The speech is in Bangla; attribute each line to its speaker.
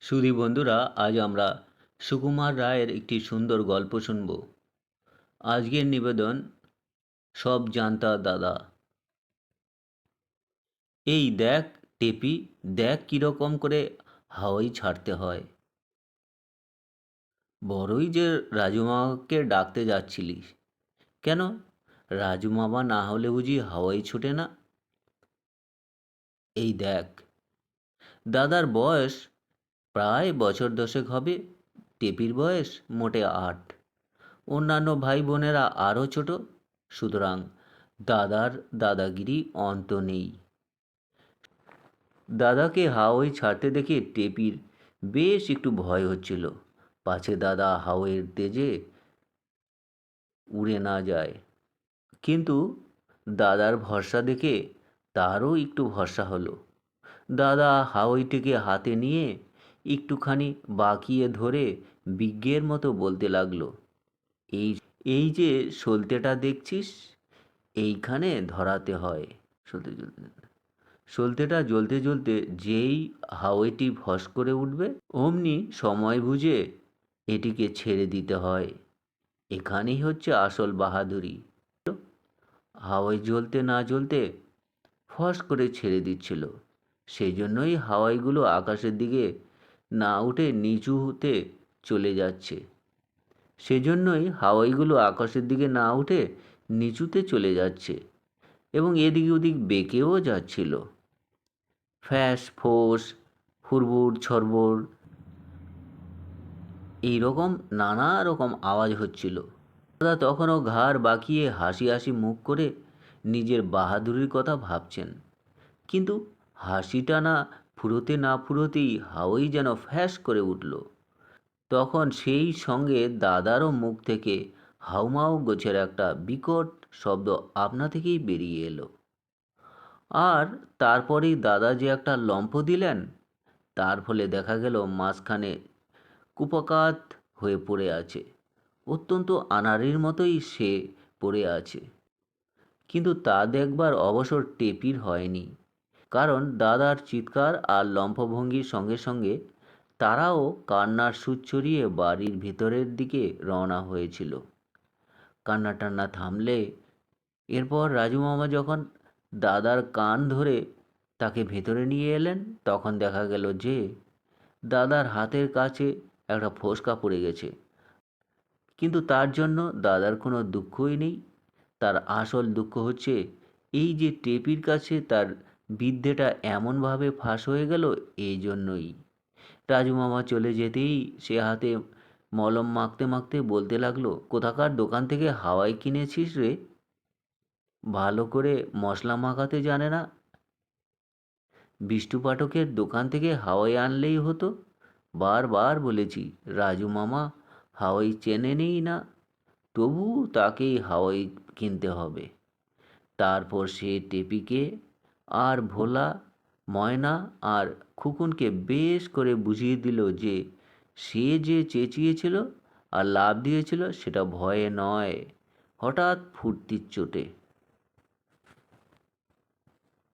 Speaker 1: সুধী বন্ধুরা, আজ আমরা সুকুমার রায়ের একটি সুন্দর গল্প শুনব। আজকের নিবেদন, সব জানতা দাদা। এই দেখ টেপি, দেখ কীরকম করে হাওয়াই ছাড়তে হয়। বড়ই যে রাজু মামাকে ডাকতে যাচ্ছিলিস। কেন? রাজু মামা না হলে বুঝি হাওয়াই ছোটে না? এই দেখ, দাদার বয়স প্রায় বছর দশেক হবে টেপির বয়স মোটে আট। অন্যান্য ভাই বোনেরা আরও ছোট, সুতরাং দাদার দাদাগিরি অন্ত নেই। দাদাকে হাওয়াই ছাড়তে দেখে টেপির বেশ একটু ভয় হচ্ছিল। পাছে দাদা হাওয়ের তেজে উড়ে না যায়। কিন্তু দাদার ভরসা দেখে তারও একটু ভরসা হলো। দাদা হাওয়াইটিকে হাতে নিয়ে একটুখানি বাঁকিয়ে ধরে বিজ্ঞের মতো বলতে লাগল, এই এই যে সলতেটা দেখছিস, এইখানে ধরাতে হয়। সলতে জ্বলতে সলতেটা জ্বলতে জ্বলতে যেই হাওয়াইটি ফস করে উঠবে, অমনি সময় বুঝে এটিকে ছেড়ে দিতে হয়। এখানেই হচ্ছে আসল বাহাদুরি। হাওয়াই জ্বলতে, না জ্বলতে ফস করে ছেড়ে দিচ্ছিল। সেই জন্যই হাওয়াইগুলো আকাশের দিকে না উঠে নিচুতে চলে যাচ্ছে। সেজন্যই হাওয়াইগুলো আকাশের দিকে না উঠে নিচুতে চলে যাচ্ছে এবং এদিক ওদিক বেঁকেও যাচ্ছিল। ফ্যাস, ফোস ফুরবুর ছড়বুর এইরকম নানা রকম আওয়াজ হচ্ছিল। দাদা তখনও ঘাড় বাঁকিয়ে হাসি হাসি মুখ করে নিজের বাহাদুরির কথা ভাবছেন। কিন্তু হাসিটা না ফুরোতে না ফুরোতেই হাওয়াই যেন ফ্যাস করে উঠল। তখন সেই সঙ্গে দাদারও মুখ থেকে হাউমাউ গোছের একটা বিকট শব্দ আপনা থেকেই বেরিয়ে এলো। আর তারপরেই দাদা যে একটা লম্ফ দিলেন, তার ফলে দেখা গেল মাঝখানে কুপকাত হয়ে পড়ে আছে। অত্যন্ত আনাড়ির মতোই সে পড়ে আছে। কিন্তু তা দেখবার অবসর টেপির হয়নি। কারণ দাদার চিৎকার আর লম্ফভঙ্গির সঙ্গে সঙ্গে তারাও কান্নার সুর ছড়িয়ে বাড়ির ভিতরের দিকে রওনা হয়েছিল। কান্না টান্না থামলে এরপর রাজু মামা যখন দাদার কান ধরে তাকে ভেতরে নিয়ে এলেন, তখন দেখা গেল যে দাদার হাতের কাছে একটা ফোসকা পড়ে গেছে। কিন্তু তার জন্য দাদার কোনো দুঃখই নেই। তার আসল দুঃখ হচ্ছে এই যে টেপির কাছে তার বিদ্যেটা এমনভাবে ফাঁস হয়ে গেল এই জন্যই রাজু মামা চলে যেতেই সে হাতে মলম মাখতে মাখতে বলতে লাগল, কোথাকার দোকান থেকে হাওয়াই কিনেছিস রে? ভালো করে মশলা মাখাতে জানে না? বিষ্টু পাঠকের দোকান থেকে হাওয়াই আনলেই হতো। বারবার বলেছি রাজু মামা হাওয়াই চেনে নেই না। তবু তাকেই হাওয়াই কিনতে হবে। তারপর সে টেপিকে আর ভোলা, ময়না আর খুকুনকে বেশ করে বুঝিয়ে দিল যে সে যে চেঁচিয়েছিল আর লাভ দিয়েছিল সেটা ভয়ে নয়। হঠাৎ ফুর্তির চোটে